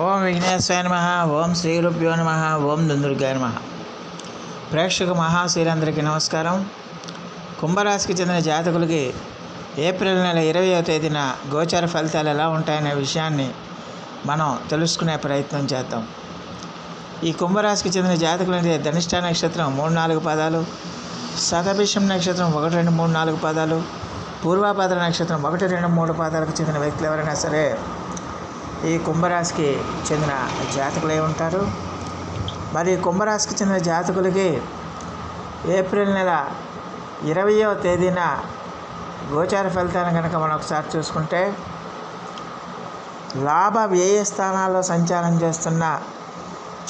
ఓం విఘ్నేశ్వర నమ ఓం శ్రీ నమ ఓం దుందుర్గాయ నమ. ప్రేక్షక మహాశీలందరికీ నమస్కారం. కుంభరాశికి చెందిన జాతకులకి ఏప్రిల్ నెల ఇరవయో తేదీన గోచార ఫలితాలు ఎలా ఉంటాయనే విషయాన్ని మనం తెలుసుకునే ప్రయత్నం చేద్దాం. ఈ కుంభరాశికి చెందిన జాతకులంటే ధనిష్ట నక్షత్రం మూడు నాలుగు పదాలు శతభిషం నక్షత్రం ఒకటి రెండు మూడు నాలుగు పదాలు పూర్వాపాద నక్షత్రం ఒకటి రెండు మూడు పాదాలకు చెందిన వ్యక్తులు ఎవరైనా సరే ఈ కుంభరాశికి చెందిన జాతకులే ఉంటారు. మరి కుంభరాశికి చెందిన జాతకులకి ఏప్రిల్ నెల ఇరవయో తేదీన గోచార ఫలితాలను కనుక మనం ఒకసారి చూసుకుంటే లాభ వ్యయ స్థానాల్లో సంచారం చేస్తున్న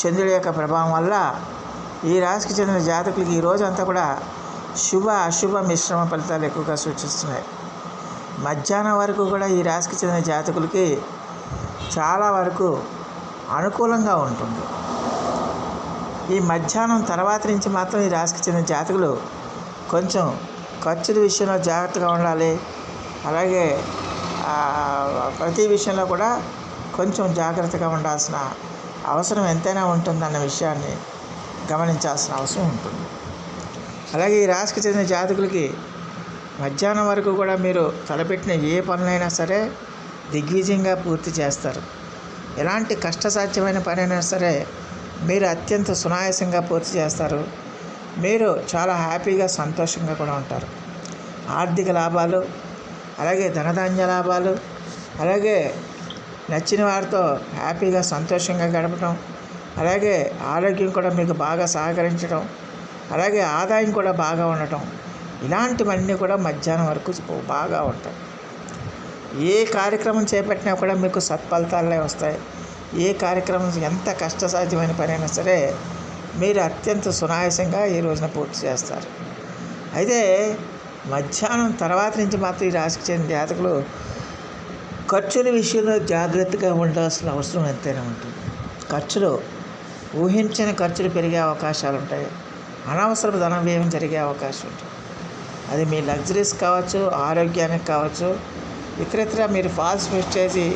చంద్రుడి యొక్క ప్రభావం వల్ల ఈ రాశికి చెందిన జాతకులకి ఈ అంతా కూడా శుభ అశుభ మిశ్రమ ఫలితాలు ఎక్కువగా సూచిస్తున్నాయి. మధ్యాహ్నం వరకు కూడా ఈ రాశికి చెందిన జాతకులకి చాలా వరకు అనుకూలంగా ఉంటుంది. ఈ మధ్యాహ్నం తర్వాత నుంచి మాత్రం ఈ రాశికి చెందిన జాతకులు కొంచెం ఖర్చుల విషయంలో జాగ్రత్తగా ఉండాలి. అలాగే ప్రతి విషయంలో కూడా కొంచెం జాగ్రత్తగా ఉండాల్సిన అవసరం ఎంతైనా ఉంటుందన్న విషయాన్ని గమనించాల్సిన అవసరం ఉంటుంది. అలాగే ఈ రాశికి చెందిన జాతకులకి మధ్యాహ్నం వరకు కూడా మీరు తలపెట్టిన ఏ పనులైనా సరే దిగ్విజయంగా పూర్తి చేస్తారు. ఎలాంటి కష్టసాధ్యమైన పనైనా సరే మీరు అత్యంత సునాయాసంగా పూర్తి చేస్తారు. మీరు చాలా హ్యాపీగా సంతోషంగా కూడా ఉంటారు. ఆర్థిక లాభాలు అలాగే ధనధాన్య లాభాలు అలాగే నచ్చిన వారితో హ్యాపీగా సంతోషంగా గడపడం అలాగే ఆరోగ్యం కూడా మీకు బాగా సహకరించడం అలాగే ఆదాయం కూడా బాగా ఉండటం ఇలాంటివన్నీ కూడా మధ్యాహ్నం వరకు బాగా ఉంటాయి. ఏ కార్యక్రమం చేపట్టినా కూడా మీకు సత్ఫలితాలే వస్తాయి. ఏ కార్యక్రమం ఎంత కష్టసాధ్యమైన పని అయినా సరే మీరు అత్యంత సునాయాసంగా ఈ రోజున పూర్తి చేస్తారు. అయితే మధ్యాహ్నం తర్వాత నుంచి మాత్రం ఈ రాశికి చెందిన జాతకులు ఖర్చుల విషయంలో జాగ్రత్తగా ఉండాల్సిన అవసరం ఎంతైనా ఉంటుంది. ఖర్చులు ఊహించిన ఖర్చులు పెరిగే అవకాశాలు ఉంటాయి. అనవసర ధన వ్యయం జరిగే అవకాశం ఉంటుంది. అది మీ లగ్జరీస్ కావచ్చు ఆరోగ్యానికి కావచ్చు ఇతరత్ర మీరు ఫాల్స్ ప్రెస్టేజీ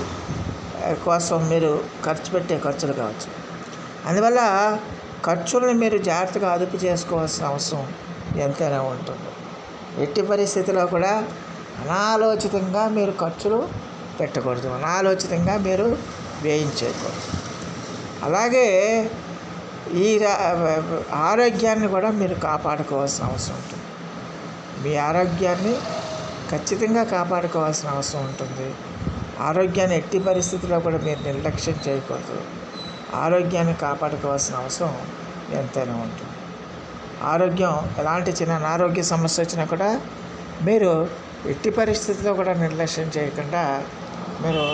కోసం మీరు ఖర్చు పెట్టే ఖర్చులు కావచ్చు. అందువల్ల ఖర్చులను మీరు జాగ్రత్తగా అదుపు చేసుకోవాల్సిన అవసరం ఎంతైనా ఉంటుంది. ఎట్టి పరిస్థితిలో కూడా అనాలోచితంగా మీరు ఖర్చులు పెట్టకూడదు. అనాలోచితంగా మీరు వేయించేయకూడదు. అలాగే ఈ రా- ఆరోగ్యాన్ని కూడా మీరు కాపాడుకోవాల్సిన అవసరం ఉంటుంది. మీ ఆరోగ్యాన్ని ఖచ్చితంగా కాపాడుకోవాల్సిన అవసరం ఉంటుంది. ఆరోగ్యాన్ని ఎట్టి పరిస్థితుల్లో కూడా మీరు నిర్లక్ష్యం చేయకూడదు. ఆరోగ్యాన్ని కాపాడుకోవాల్సిన అవసరం ఎంతైనా ఉంటుంది. ఆరోగ్యం ఎలాంటి చిన్న అనారోగ్య సమస్య వచ్చినా కూడా మీరు ఎట్టి పరిస్థితుల్లో కూడా నిర్లక్ష్యం చేయకుండా మీరు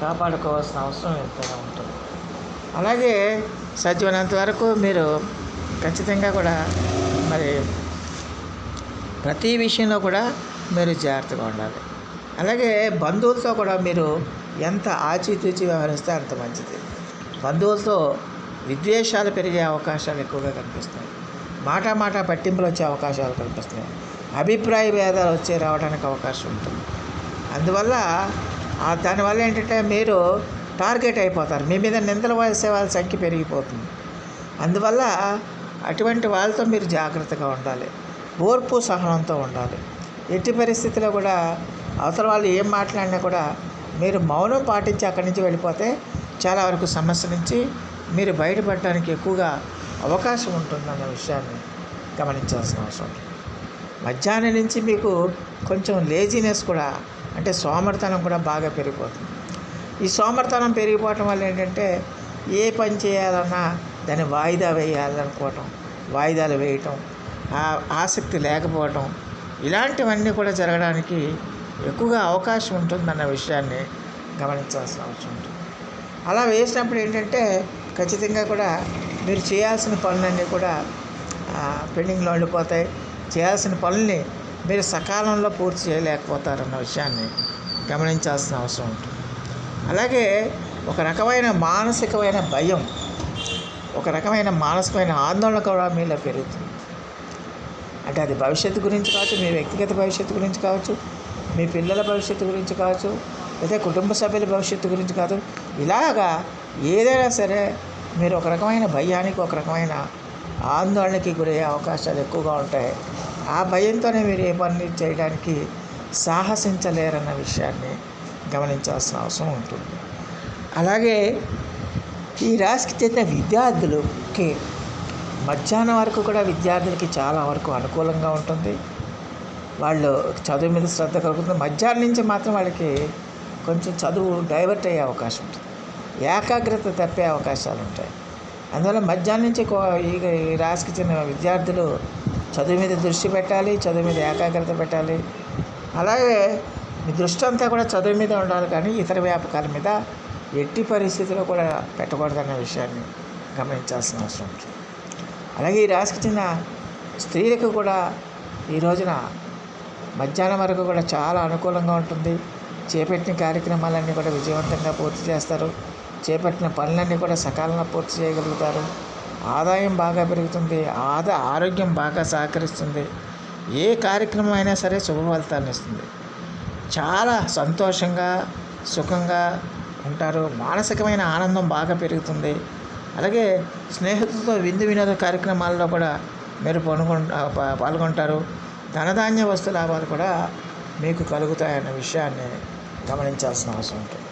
కాపాడుకోవాల్సిన అవసరం ఎంతైనా ఉంటుంది. అలాగే సాధ్యమైనంత వరకు మీరు ఖచ్చితంగా కూడా మరి ప్రతి విషయంలో కూడా మీరు జాగ్రత్తగా ఉండాలి. అలాగే బంధువులతో కూడా మీరు ఎంత ఆచితూచి వ్యవహరిస్తే అంత మంచిది. బంధువులతో విద్వేషాలు పెరిగే అవకాశాలు ఎక్కువగా కనిపిస్తున్నాయి మాట మాట పట్టింపులు వచ్చే అవకాశాలు కనిపిస్తున్నాయి అభిప్రాయ భేదాలు వచ్చే రావడానికి అవకాశం ఉంటుంది. అందువల్ల దానివల్ల ఏంటంటే మీరు టార్గెట్ అయిపోతారు. మీ మీద నిందలు వేసే వాళ్ళ సంఖ్య పెరిగిపోతుంది. అందువల్ల అటువంటి వాళ్ళతో మీరు జాగ్రత్తగా ఉండాలి. ఓర్పు సహనంతో ఉండాలి. ఎట్టి పరిస్థితిలో కూడా అవతల వాళ్ళు ఏం మాట్లాడినా కూడా మీరు మౌనం పాటించి అక్కడి నుంచి వెళ్ళిపోతే చాలా వరకు సమస్య నుంచి మీరు బయటపడటానికి ఎక్కువగా అవకాశం ఉంటుందన్న విషయాన్ని గమనించాల్సిన అవసరం. మధ్యాహ్నం నుంచి మీకు కొంచెం లేజినెస్ కూడా అంటే సోమర్తనం కూడా బాగా పెరిగిపోతుంది. ఈ సోమర్తనం పెరిగిపోవటం వల్ల ఏంటంటే ఏ పని చేయాలన్నా దాన్ని వాయిదా వేయాలనుకోవటం వాయిదాలు వేయటం ఆసక్తి లేకపోవటం ఇలాంటివన్నీ కూడా జరగడానికి ఎక్కువగా అవకాశం ఉంటుందన్న విషయాన్ని గమనించాల్సిన అవసరం ఉంటుంది. అలా వేసినప్పుడు ఏంటంటే ఖచ్చితంగా కూడా మీరు చేయాల్సిన పనులన్నీ కూడా పెండింగ్లో ఉండిపోతాయి. చేయాల్సిన పనుల్ని మీరు సకాలంలో పూర్తి చేయలేకపోతారన్న విషయాన్ని గమనించాల్సిన అవసరం ఉంటుంది. అలాగే ఒక రకమైన మానసికమైన భయం ఒక రకమైన మానసికమైన ఆందోళన కూడా మీలో పెరుగుతుంది. అంటే అది భవిష్యత్తు గురించి కావచ్చు మీ వ్యక్తిగత భవిష్యత్తు గురించి కావచ్చు మీ పిల్లల భవిష్యత్తు గురించి కావచ్చు లేదా కుటుంబ సభ్యుల భవిష్యత్తు గురించి కాదు. ఇలాగా ఏదైనా సరే మీరు ఒక రకమైన భయానికి ఒక రకమైన ఆందోళనకి గురయ్యే అవకాశాలు ఎక్కువగా ఉంటాయి. ఆ భయంతోనే మీరు ఏ పని చేయడానికి సాహసించలేరన్న విషయాన్ని గమనించాల్సిన అవసరం ఉంటుంది. అలాగే ఈ రాశికి చెందిన విద్యార్థులకి మధ్యాహ్నం వరకు కూడా విద్యార్థులకి చాలా వరకు అనుకూలంగా ఉంటుంది. వాళ్ళు చదువు మీద శ్రద్ధ కలుగుతుంది. మధ్యాహ్నం నుంచి మాత్రం వాళ్ళకి కొంచెం చదువు డైవర్ట్ అయ్యే అవకాశం ఉంటుంది. ఏకాగ్రత తప్పే అవకాశాలు ఉంటాయి. అందువల్ల మధ్యాహ్నం నుంచి ఈ ఈ రాశికి చెందిన విద్యార్థులు చదువు మీద దృష్టి పెట్టాలి చదువు మీద ఏకాగ్రత పెట్టాలి. అలాగే మీ దృష్టి అంతా కూడా చదువు మీద ఉండాలి కానీ ఇతర వ్యాపకాల మీద ఎట్టి పరిస్థితుల్లో కూడా పెట్టకూడదన్న విషయాన్ని గమనించాల్సిన అవసరం ఉంటుంది. అలాగే ఈ రాశికి చెందిన స్త్రీలకు కూడా ఈ రోజున మధ్యాహ్నం వరకు కూడా చాలా అనుకూలంగా ఉంటుంది. చేపట్టిన కార్యక్రమాలన్నీ కూడా విజయవంతంగా పూర్తి చేస్తారు. చేపట్టిన పనులన్నీ కూడా సకాలంలో పూర్తి చేయగలుగుతారు. ఆదాయం బాగా పెరుగుతుంది. ఆదా ఆరోగ్యం బాగా సహకరిస్తుంది. ఏ కార్యక్రమం అయినా సరే శుభ ఇస్తుంది. చాలా సంతోషంగా సుఖంగా ఉంటారు. మానసికమైన ఆనందం బాగా పెరుగుతుంది. అలాగే స్నేహితులతో విందు వినోద కార్యక్రమాల్లో కూడా మీరు పాల్గొ పాల్గొంటారు. ధనధాన్య వస్తు లాభాలు కూడా మీకు కలుగుతాయన్న విషయాన్ని గమనించాల్సిన అవసరం ఉంటుంది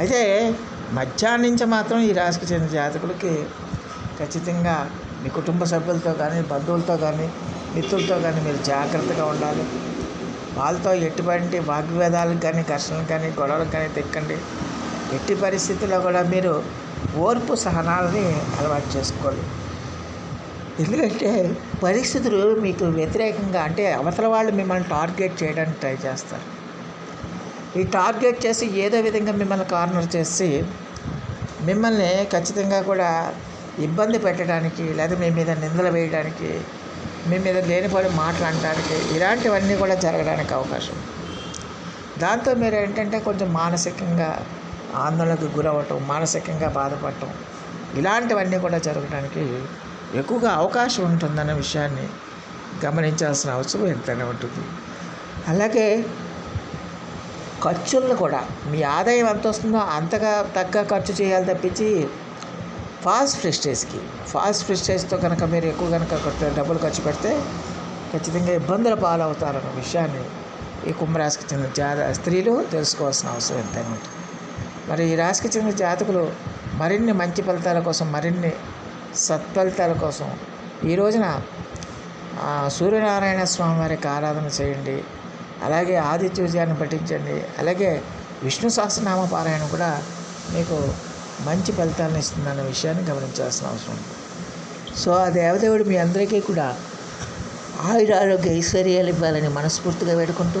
అయితే మధ్యాహ్నం నుంచి మాత్రం ఈ రాశికి చెందిన జాతకులకి ఖచ్చితంగా మీ కుటుంబ సభ్యులతో కానీ బంధువులతో కానీ మిత్రులతో కానీ మీరు జాగ్రత్తగా ఉండాలి. వాళ్ళతో ఎటువంటి వాగ్వేదాలకు కానీ ఘర్షణలకు కానీ గొడవలకు కానీ తెక్కండి. ఎట్టి పరిస్థితుల్లో కూడా మీరు ఓర్పు సహనాలని అలవాటు చేసుకోవాలి ఎందుకంటే పరిస్థితులు మీకు వ్యతిరేకంగా అంటే అవతల వాళ్ళు మిమ్మల్ని టార్గెట్ చేయడానికి ట్రై చేస్తారు. ఈ టార్గెట్ చేసి ఏదో విధంగా మిమ్మల్ని కార్నర్ చేసి మిమ్మల్ని ఖచ్చితంగా కూడా ఇబ్బంది పెట్టడానికి లేదా మీ మీద నిందలు వేయడానికి మీ మీద లేనిపోయి మాట్లాడటానికి ఇలాంటివన్నీ కూడా జరగడానికి అవకాశం. దాంతో మీరు ఏంటంటే కొంచెం మానసికంగా ఆందోళనకు గురవటం మానసికంగా బాధపడటం ఇలాంటివన్నీ కూడా జరగడానికి ఎక్కువగా అవకాశం ఉంటుందన్న విషయాన్ని గమనించాల్సిన అవసరం ఎంతైనా ఉంటుంది. అలాగే ఖర్చులను కూడా మీ ఆదాయం ఎంత వస్తుందో అంతగా తగ్గ ఖర్చు చేయాలి తప్పించి ఫాస్ట్ ప్రెస్టేజ్కి ఫాస్ట్ ప్రెస్టేజ్తో కనుక మీరు ఎక్కువ కనుక డబ్బులు ఖర్చు పెడితే ఖచ్చితంగా ఇబ్బందుల పాలవుతారన్న విషయాన్ని ఈ కుంభరాశికి చెందిన జా స్త్రీలు తెలుసుకోవాల్సిన అవసరం ఎంతైనా ఉంటుంది. మరి ఈ రాశికి చెందిన జాతకులు మరిన్ని మంచి ఫలితాల కోసం మరిన్ని సత్ఫలితాల కోసం ఈ రోజున సూర్యనారాయణ స్వామి వారికి ఆరాధన చేయండి. అలాగే ఆదిత్య విజయాన్ని పఠించండి. అలాగే విష్ణు సహస్రనామ పారాయణ కూడా మీకు మంచి ఫలితాలను ఇస్తుందన్న విషయాన్ని గమనించాల్సిన అవసరం ఉంది. సో ఆ దేవదేవుడు మీ అందరికీ కూడా ఆయుర ఆరోగ్య ఐశ్వర్యాలు ఇవ్వాలని మనస్ఫూర్తిగా వేడుకుంటూ